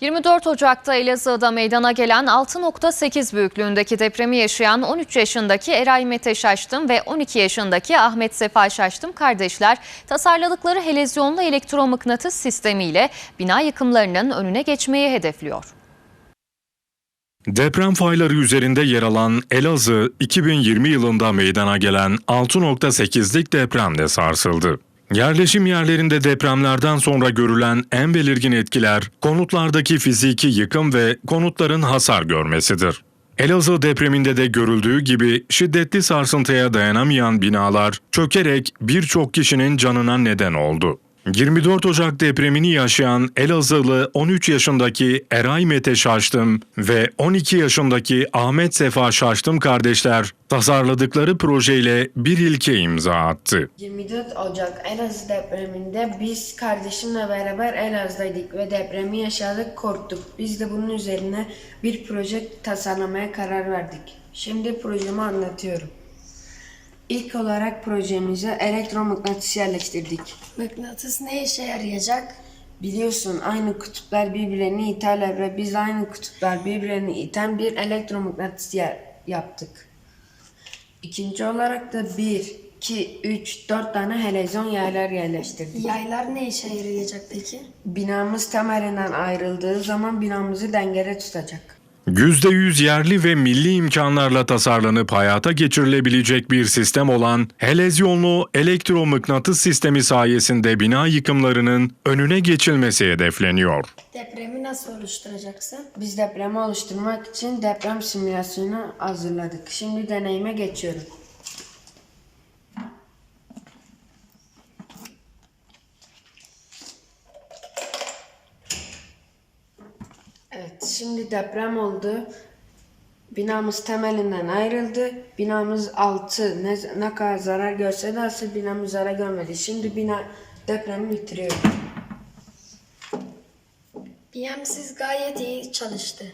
24 Ocak'ta Elazığ'da meydana gelen 6.8 büyüklüğündeki depremi yaşayan 13 yaşındaki Eray Mete Şaştım ve 12 yaşındaki Ahmet Sefa Şaştım kardeşler tasarladıkları helezyonlu elektromıknatıs sistemiyle bina yıkımlarının önüne geçmeyi hedefliyor. Deprem fayları üzerinde yer alan Elazığ, 2020 yılında meydana gelen 6.8'lik depremde sarsıldı. Yerleşim yerlerinde depremlerden sonra görülen en belirgin etkiler konutlardaki fiziki yıkım ve konutların hasar görmesidir. Elazığ depreminde de görüldüğü gibi şiddetli sarsıntıya dayanamayan binalar çökerek birçok kişinin canına neden oldu. 24 Ocak depremini yaşayan Elazığlı 13 yaşındaki Eray Mete Şaştım ve 12 yaşındaki Ahmet Sefa Şaştım kardeşler tasarladıkları projeyle bir ilke imza attı. 24 Ocak Elazığ depreminde biz kardeşimle beraber Elazığ'daydık ve depremi yaşadık korktuk. Biz de bunun üzerine bir proje tasarlamaya karar verdik. Şimdi projemi anlatıyorum. İlk olarak projemize elektromıknatıs yerleştirdik. Mıknatıs ne işe yarayacak? Biliyorsun aynı kutuplar birbirlerini iterler ve biz aynı kutuplar birbirlerini iten bir elektromıknatıs yer yaptık. İkinci olarak da 1, 2, 3, 4 tane helezyon yaylar yerleştirdik. Yaylar ne işe yarayacak peki? Binamız temelinden ayrıldığı zaman binamızı dengede tutacak. %100 yerli ve milli imkanlarla tasarlanıp hayata geçirilebilecek bir sistem olan helezyonlu elektromıknatıs sistemi sayesinde bina yıkımlarının önüne geçilmesi hedefleniyor. Depremi nasıl oluşturacaksın? Biz depremi oluşturmak için deprem simülasyonu hazırladık. Şimdi deneyime geçiyorum. Evet, şimdi deprem oldu. Binamız temelinden ayrıldı. Binamız altı ne, ne kadar zarar görse de asıl binamız zarar görmedi. Şimdi bina depremi bitiriyor. BM'siz gayet iyi çalıştı.